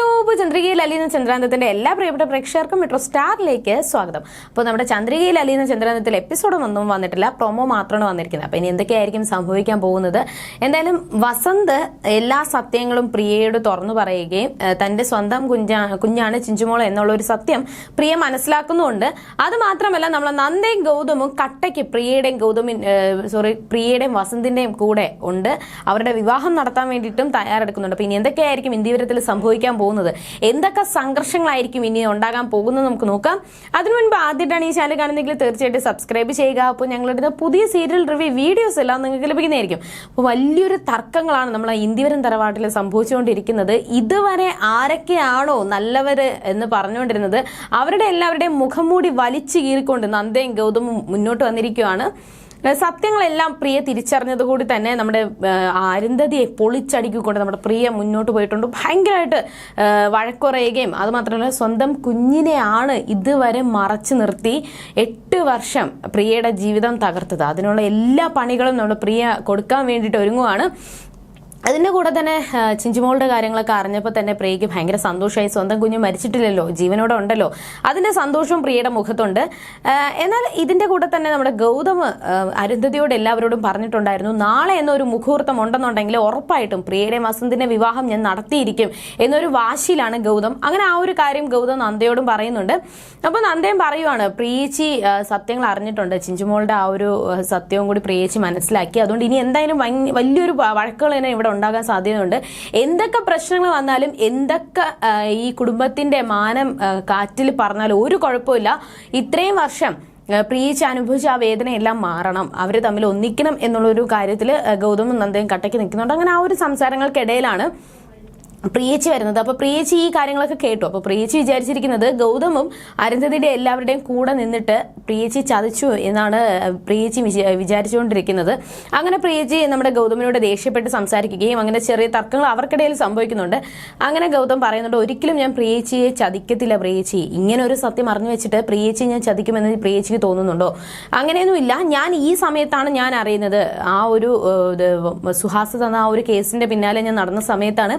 ഇപ്പോൾ ചന്ദ്രികയിൽ അലിയുന്ന ചന്ദ്രാന്തത്തിന്റെ എല്ലാ പ്രിയപ്പെട്ട പ്രേക്ഷകർക്കും മെട്രോ സ്റ്റാറിലേക്ക് സ്വാഗതം. അപ്പോൾ നമ്മുടെ ചന്ദ്രികയിൽ അലിയുന്ന ചന്ദ്രാന്തത്തിൽ എപ്പിസോഡൊന്നും വന്നിട്ടില്ല പ്രൊമോ മാത്രമാണ് വന്നിരിക്കുന്നത്. അപ്പോൾ ഇനി എന്തൊക്കെയായിരിക്കും സംഭവിക്കാൻ പോകുന്നത്? എന്തായാലും വസന്ത് എല്ലാ സത്യങ്ങളും പ്രിയയോട് തുറന്നു പറയുകയും തന്റെ സ്വന്തം കുഞ്ഞാ കുഞ്ഞാണ് ചിഞ്ചുമോൾ എന്നുള്ള ഒരു സത്യം പ്രിയ മനസ്സിലാക്കുന്നുണ്ട് അത് മാത്രമല്ല നമ്മളെ നന്ദയും ഗൗതമും കട്ടയ്ക്ക് പ്രിയയുടെയും ഗൗതമി സോറി പ്രിയയുടെയും വസന്തിന്റെയും കൂടെ ഉണ്ട്. അവരുടെ വിവാഹം നടത്താൻ വേണ്ടിയിട്ടും തയ്യാറെടുക്കുന്നുണ്ട്. അപ്പോൾ ഇനി എന്തൊക്കെയായിരിക്കും ഇന്ത്യവരത്തിൽ സംഭവിക്കാൻ പോകുന്നത് എന്തൊക്കെ സംഘർഷങ്ങളായിരിക്കും ഇനി ഉണ്ടാകാൻ പോകുന്നത് നമുക്ക് നോക്കാം. അതിനു മുൻപ് ആദ്യമായിട്ടാണ് ഈ ചാനൽ കാണുന്നെങ്കിൽ തീർച്ചയായിട്ടും സബ്സ്ക്രൈബ് ചെയ്യുക. അപ്പോൾ ഞങ്ങളുടെ പുതിയ സീരിയൽ റിവ്യൂ വീഡിയോസ് എല്ലാം നിങ്ങൾക്ക് ലഭിക്കുന്നതായിരിക്കും. അപ്പോൾ വലിയൊരു തർക്കങ്ങളാണ് നമ്മൾ ഇന്ത്യവരം തറവാട്ടിൽ സംഭവിച്ചുകൊണ്ടിരിക്കുന്നത്. ഇതുവരെ ആരൊക്കെയാണോ നല്ലവര് എന്ന് പറഞ്ഞുകൊണ്ടിരുന്നത് അവരുടെ എല്ലാവരുടെയും മുഖം മൂടി വലിച്ചു കീറിക്കൊണ്ട് നന്ദയും ഗൗതമും മുന്നോട്ട് വന്നിരിക്കുകയാണ്. സത്യങ്ങളെല്ലാം പ്രിയ തിരിച്ചറിഞ്ഞതുകൂടി തന്നെ നമ്മുടെ അരുന്ധതിയെ പൊളിച്ചടിക്കൊണ്ട് നമ്മുടെ പ്രിയ മുന്നോട്ട് പോയിട്ടുണ്ട്. ഭയങ്കരമായിട്ട് വഴക്കുറയുകയും അത് മാത്രമല്ല സ്വന്തം കുഞ്ഞിനെയാണ് ഇതുവരെ മറച്ചു നിർത്തി എട്ട് വർഷം പ്രിയയുടെ ജീവിതം തകർത്തത്. അതിനുള്ള എല്ലാ പണികളും നമ്മുടെ പ്രിയ കൊടുക്കാൻ വേണ്ടിയിട്ട് ഒരുങ്ങുവാണ്. അതിന്റെ കൂടെ തന്നെ ചിഞ്ചുമോളുടെ കാര്യങ്ങളൊക്കെ അറിഞ്ഞപ്പോൾ തന്നെ പ്രിയയ്ക്ക് ഭയങ്കര സന്തോഷമായി. സ്വന്തം കുഞ്ഞ് മരിച്ചിട്ടില്ലല്ലോ ജീവനോടെ ഉണ്ടല്ലോ. അതിന്റെ സന്തോഷവും പ്രിയയുടെ മുഖത്തുണ്ട്. എന്നാൽ ഇതിന്റെ കൂടെ തന്നെ നമ്മുടെ ഗൗതം അരുന്ധതിയോട് എല്ലാവരോടും പറഞ്ഞിട്ടുണ്ടായിരുന്നു നാളെ എന്നൊരു മുഹൂർത്തം ഉണ്ടെന്നുണ്ടെങ്കിൽ ഉറപ്പായിട്ടും പ്രിയയുടെ വസന്തിന്റെ വിവാഹം ഞാൻ നടത്തിയിരിക്കും എന്നൊരു വാശിയിലാണ് ഗൗതം. അങ്ങനെ ആ ഒരു കാര്യം ഗൗതം നന്ദയോടും പറയുന്നുണ്ട്. അപ്പോൾ നന്ദയും പറയുവാണ് പ്രിയേച്ചി സത്യങ്ങൾ അറിഞ്ഞിട്ടുണ്ട്. ചിഞ്ചുമോളുടെ ആ ഒരു സത്യവും കൂടി പ്രിയേച്ചി മനസ്സിലാക്കി. അതുകൊണ്ട് ഇനി എന്തായാലും വലിയൊരു വഴക്കുകൾ തന്നെ ഇവിടെ ഉണ്ടാകാൻ സാധ്യതയുണ്ട്. എന്തൊക്കെ പ്രശ്നങ്ങൾ വന്നാലും എന്തൊക്കെ ഈ കുടുംബത്തിന്റെ മാനം കാറ്റിൽ പറഞ്ഞാലും ഒരു കുഴപ്പമില്ല ഇത്രയും വർഷം പ്രിയിച്ച് അനുഭവിച്ച ആ വേദനയെല്ലാം മാറണം. അവർ തമ്മിൽ ഒന്നിക്കണം എന്നുള്ളൊരു കാര്യത്തിൽ ഗൗതമും നന്ദയും കട്ടയ്ക്ക് നിൽക്കുന്നുണ്ട്. അങ്ങനെ ആ ഒരു സംസാരങ്ങൾക്കിടയിലാണ് പ്രിയേച്ചി വരുന്നത്. അപ്പൊ പ്രിയേച്ചി ഈ കാര്യങ്ങളൊക്കെ കേട്ടു. അപ്പൊ പ്രിയേച്ചി വിചാരിച്ചിരിക്കുന്നത് ഗൗതമും അരുന്ധതിയുടെ എല്ലാവരുടെയും കൂടെ നിന്നിട്ട് പ്രിയേച്ചി ചതിച്ചു എന്നാണ് പ്രിയേച്ചി വിചാ- വിചാരിച്ചുകൊണ്ടിരിക്കുന്നത്. അങ്ങനെ പ്രിയേച്ചി നമ്മുടെ ഗൗതമിനോട് ദേഷ്യപ്പെട്ട് സംസാരിക്കുകയും അങ്ങനെ ചെറിയ തർക്കങ്ങൾ അവർക്കിടയിൽ സംഭവിക്കുന്നുണ്ട്. അങ്ങനെ ഗൗതം പറയുന്നുണ്ട് ഒരിക്കലും ഞാൻ പ്രിയേച്ചിയെ ചതിക്കത്തില്ല പ്രിയേച്ചി. ഇങ്ങനെ ഒരു സത്യം അറിഞ്ഞു വെച്ചിട്ട് പ്രിയേച്ചി ഞാൻ ചതിക്കുമെന്ന് പ്രിയേച്ചിക്ക് തോന്നുന്നുണ്ടോ? അങ്ങനെയൊന്നുമില്ല. ഞാൻ ഈ സമയത്താണ് ഞാൻ അറിയുന്നത്. ആ ഒരു സുഹാസ് തന്ന ആ ഒരു കേസിന്റെ പിന്നാലെ ഞാൻ നടന്ന സമയത്താണ്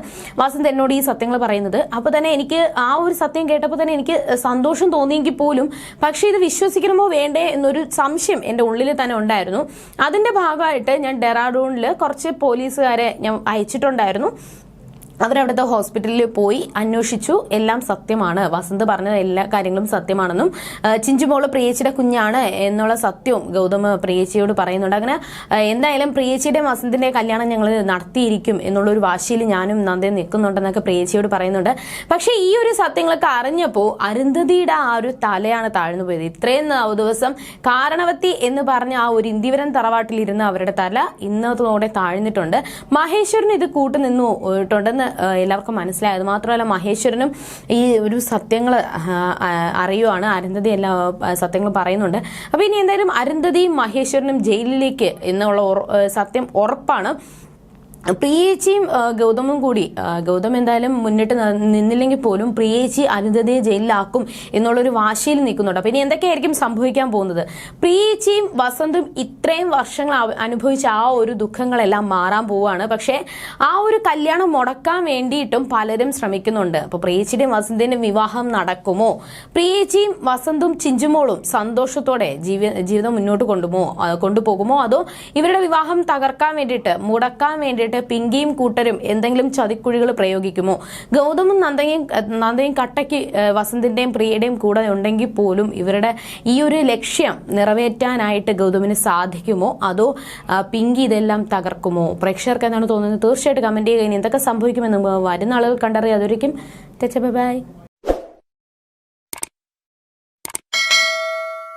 വാസന്ത് എന്നോട് ഈ സത്യങ്ങൾ പറയുന്നത്. അപ്പോൾ തന്നെ എനിക്ക് ആ ഒരു സത്യം കേട്ടപ്പോൾ തന്നെ എനിക്ക് സന്തോഷം തോന്നിയെങ്കിൽ പോലും പക്ഷേ ഇത് വിശ്വസിക്കണമോ വേണ്ടേ എന്നൊരു സംശയം എന്റെ ഉള്ളിൽ തന്നെ ഉണ്ടായിരുന്നു. അതിന്റെ ഭാഗമായിട്ട് ഞാൻ ഡെറാഡൂണിൽ കുറച്ച് പോലീസുകാരെ ഞാൻ അയച്ചിട്ടുണ്ടായിരുന്നു. അവരവിടുത്തെ ഹോസ്പിറ്റലിൽ പോയി അന്വേഷിച്ചു. എല്ലാം സത്യമാണ്. വസന്ത് പറഞ്ഞ എല്ലാ കാര്യങ്ങളും സത്യമാണെന്നും ചിഞ്ചുമോൾ പ്രിയേച്ചിയുടെ കുഞ്ഞാണ് എന്നുള്ള സത്യവും ഗൗതമ പ്രിയേച്ചിയോട് പറയുന്നുണ്ട്. അങ്ങനെ എന്തായാലും പ്രിയേച്ചിയുടെ വസന്തിന്റെ കല്യാണം ഞങ്ങൾ നടത്തിയിരിക്കും എന്നുള്ള ഒരു വാശിയിൽ ഞാനും നന്ദി നിൽക്കുന്നുണ്ടെന്നൊക്കെ പ്രിയേച്ചിയോട് പറയുന്നുണ്ട്. പക്ഷേ ഈ ഒരു സത്യങ്ങളൊക്കെ അറിഞ്ഞപ്പോൾ അരുന്ധതിയുടെ ആ ഒരു തലയാണ് താഴ്ന്നു പോയത്. ഇത്രയും ദിവസം കാരണവത്തി എന്ന് പറഞ്ഞ ആ ഒരു ഇന്ദിവരൻ തറവാട്ടിലിരുന്ന അവരുടെ തല ഇന്നത്തോടെ താഴ്ന്നിട്ടുണ്ട്. മഹേശ്വരൻ ഇത് കൂട്ടുനിന്നു പോയിട്ടുണ്ടെന്ന് എല്ലാവർക്കും മനസ്സിലായത് മാത്രമല്ല മഹേശ്വരനും ഈ ഒരു സത്യങ്ങൾ അറിയുവാണ്. അരുന്ധതി എല്ലാ സത്യങ്ങൾ പറയുന്നുണ്ട്. അപ്പൊ ഇനി എന്തായാലും അരുന്ധതിയും മഹേശ്വരനും ജയിലിലേക്ക് എന്നുള്ള സത്യം ഉറപ്പാണ്. പ്രിയേച്ചിയും ഗൗതമും കൂടി ഗൗതം എന്തായാലും മുന്നിട്ട് നിന്നില്ലെങ്കിൽ പോലും പ്രിയേച്ചി അനിതയെ ജയിലിലാക്കും എന്നുള്ളൊരു വാശിയിൽ നിൽക്കുന്നുണ്ട്. അപ്പം ഇനി എന്തൊക്കെയായിരിക്കും സംഭവിക്കാൻ പോകുന്നത്? പ്രിയേച്ചിയും വസന്തും ഇത്രയും വർഷങ്ങൾ അനുഭവിച്ച ആ ഒരു ദുഃഖങ്ങളെല്ലാം മാറാൻ പോവുകയാണ്. പക്ഷേ ആ ഒരു കല്യാണം മുടക്കാൻ വേണ്ടിയിട്ടും പലരും ശ്രമിക്കുന്നുണ്ട്. അപ്പോൾ പ്രിയേച്ചിയുടെയും വസന്തിന്റെയും വിവാഹം നടക്കുമോ? പ്രിയേച്ചിയും വസന്തും ചിഞ്ചുമോളും സന്തോഷത്തോടെ ജീവി ജീവിതം മുന്നോട്ട് കൊണ്ടുപോകുമോ കൊണ്ടുപോകുമോ? അതോ ഇവരുടെ വിവാഹം തകർക്കാൻ വേണ്ടിയിട്ട് മുടക്കാൻ വേണ്ടിയിട്ട് പിങ്കിയും കൂട്ടരും എന്തെങ്കിലും ചതിക്കുഴികൾ പ്രയോഗിക്കുമോ? ഗൗതമും നന്ദയും നന്ദയും കട്ടയ്ക്ക് വസന്തിന്റെയും പ്രിയയുടെയും കൂടെ ഉണ്ടെങ്കിൽ പോലും ഇവരുടെ ഈ ഒരു ലക്ഷ്യം നിറവേറ്റാനായിട്ട് ഗൗതമിന് സാധിക്കുമോ? അതോ പിങ്കി ഇതെല്ലാം തകർക്കുമോ? പ്രേക്ഷകർക്ക് എന്താണ് തോന്നുന്നത്? തീർച്ചയായിട്ടും കമന്റ് ചെയ്യുക. ഇനി എന്തൊക്കെ സംഭവിക്കുമെന്ന് വരുന്ന ആളുകൾ കണ്ടറിയാം അതൊരിക്കും ബൈ